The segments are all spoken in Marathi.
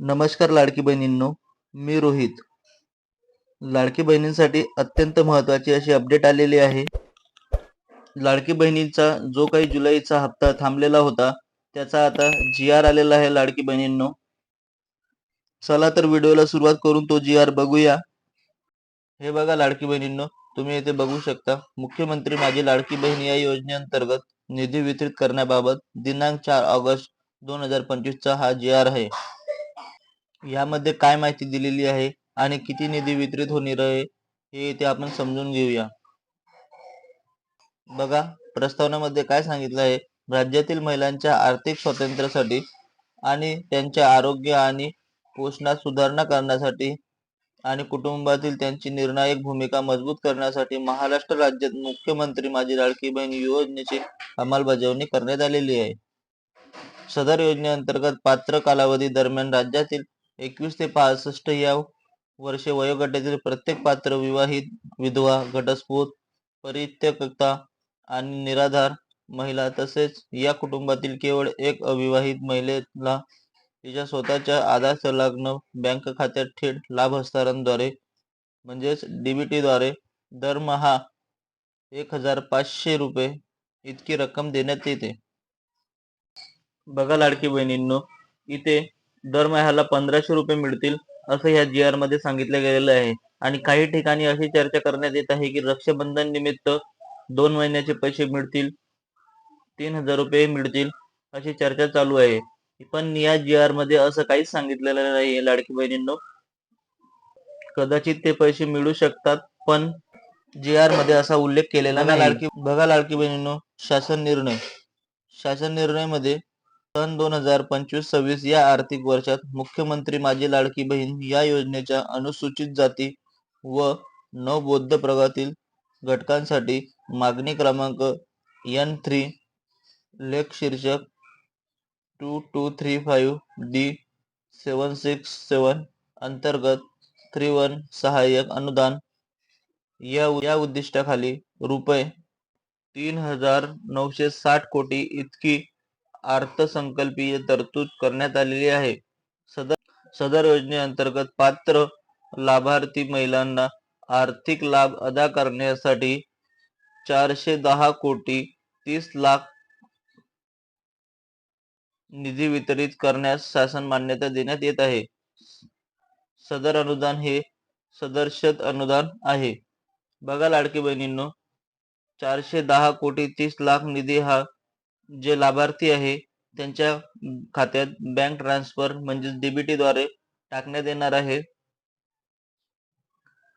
नमस्कार लाडकी बहिणींनो मी रोहित. लाडकी बहिणींसाठी अत्यंत महत्त्वाची अशी अपडेट आलेली आहे. लाडकी बहिणींचा जो काही जुलैचा हप्ता थांबलेला होता त्याचा आता जी आर आलेला आहे लाडकी बहिणींनो. चला तर व्हिडिओला सुरुवात करून तो जी आर बघूया. हे बघा लाडकी बहिणींनो तुम्ही येथे बघू शकता मुख्यमंत्री माझी लाडकी बहीण या योजनेअंतर्गत निधी वितरित करण्याबाबत दिनांक चार ऑगस्ट दोन हजार पंचवीसचा हा जी आर आहे. यामध्ये काय माहिती दिलेली आहे आणि किती निधी वितरित होणार आहे हे इथे आपण समजून घेऊया. बघा प्रस्तावनामध्ये काय सांगितलं आहे? राज्यातील महिलांच्या आर्थिक स्वातंत्र्यासाठी आणि त्यांच्या आरोग्य आणि पोषणात सुधारणा करण्यासाठी आणि कुटुंबातील त्यांची निर्णायक भूमिका मजबूत करण्यासाठी महाराष्ट्र राज्यात मुख्यमंत्री माझी लाडकी बहीण योजनेची अंमलबजावणी करण्यात आलेली आहे. सदर योजनेअंतर्गत पात्र कालावधी दरम्यान राज्यातील एकवीस ते पासष्ट या वर्षे वयोगटातील प्रत्येक पात्र विवाहित विधवा घटस्फोट परित्यक्ता आणि निराधार महिला तसेच या कुटुंबातील केवळ एक अविवाहित महिलेला तिच्या स्वतःच्या आधार संलग्न बँक खात्यात थेट लाभ हस्तांतरणद्वारे म्हणजेच डीबीटीद्वारे दरमहा एक हजार पाचशे रुपये इतकी रक्कम देण्यात येते. बघा लाडकी बहिणींनो इथे दरमहाला पंधराशे रुपये मिळतील असं ह्या जी आरमध्ये सांगितलं गेलेलं आहे. आणि काही ठिकाणी अशी चर्चा करण्यात येत आहे की रक्षाबंधन निमित्त दोन महिन्याचे पैसे मिळतील तीन हजार रुपये मिळतील अशी चर्चा चालू आहे. पण या जी आरमध्ये असं काहीच सांगितलेलं नाही लाडकी बहिणींनो. कदाचित ते पैसे मिळू शकतात पण जी आरमध्ये असा उल्लेख केलेला नाही. लाडकी बघा लाडकी बहिणींनो शासन निर्णय. शासन निर्णयमध्ये सन दोन हजार पंचवीस सव्वीस या आर्थिक वर्षात मुख्यमंत्री माझी लाडकी बहीण या योजनेच्या अनुसूचित जाती व नवबौद्ध प्रगातील घटकांसाठी मागणी क्रमांक एन थ्री लेख शीर्षक two two three five D seven six seven अंतर्गत थ्री वन सहाय्यक अनुदान या या उद्दिष्टाखाली रुपये तीन हजार नऊशे साठ कोटी इतकी अर्थसंकल्पीय तरतूद करण्यात आलेली आहे. सदर सदर योजनेअंतर्गत पात्र लाभार्थी महिलांना आर्थिक लाभ अदा करण्यासाठी चारशे दहा कोटी तीस लाख निधी वितरित करण्यास शासन मान्यता देण्यात येत आहे. सदर अनुदान हे सदर्शत अनुदान आहे. बघा लाडकी बहिणींनो चारशे दहा कोटी तीस लाख निधी हा जे लाभार्थी आहे त्यांच्या खात्यात बँक ट्रान्सफर म्हणजेच डीबीटी द्वारे टाकण्यात येणार आहे.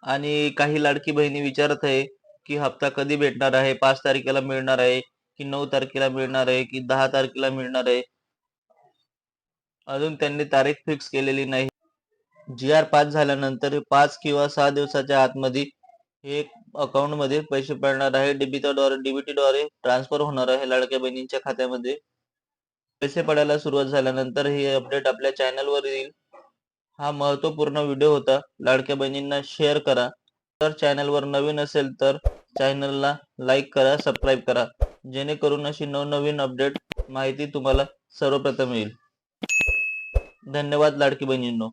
आणि काही लाडकी बहिणी विचारत आहे की हप्ता कधी भेटणार आहे? पाच तारखेला मिळणार आहे की नऊ तारखेला मिळणार आहे की दहा तारखेला मिळणार आहे? अजून त्यांनी तारीख फिक्स केलेली नाही. जी आर पास झाल्यानंतर पाच किंवा सहा दिवसाच्या आतमध्ये हे अकाउंटमध्ये पैसे पडणार आहे. डीबीटीद्वारे डीबीटी द्वारे ट्रान्सफर होणार आहे लाडक्या बहिणींच्या खात्यामध्ये. पैसे पडायला सुरुवात झाल्यानंतर हे अपडेट आपल्या चॅनलवर येईल. हा महत्त्वपूर्ण व्हिडिओ होता. लाडक्या बहिणींना शेअर करा. तर चॅनलवर नवीन असेल तर चॅनलला लाईक करा सबस्क्राईब करा. जेणेकरून अशी नवनवीन अपडेट माहिती तुम्हाला सर्वप्रथम येईल. धन्यवाद लाडकी बहिणींनो.